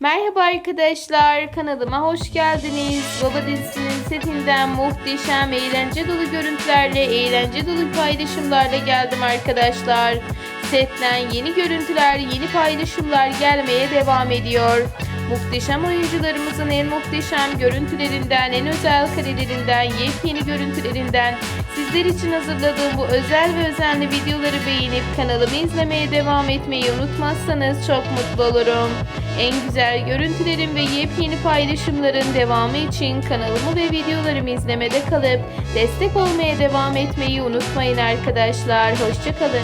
Merhaba arkadaşlar, kanalıma hoş geldiniz. Baba dizisinin setinden muhteşem, eğlence dolu görüntülerle, eğlence dolu paylaşımlarla geldim arkadaşlar. Setten yeni görüntüler, yeni paylaşımlar gelmeye devam ediyor. Muhteşem oyuncularımızın en muhteşem görüntülerinden, en özel karelerinden, yepyeni görüntülerinden sizler için hazırladığım bu özel ve özenli videoları beğenip kanalımı izlemeye devam etmeyi unutmazsanız çok mutlu olurum. En güzel görüntülerin ve yepyeni paylaşımların devamı için kanalımı ve videolarımı izlemede kalıp destek olmaya devam etmeyi unutmayın arkadaşlar. Hoşçakalın.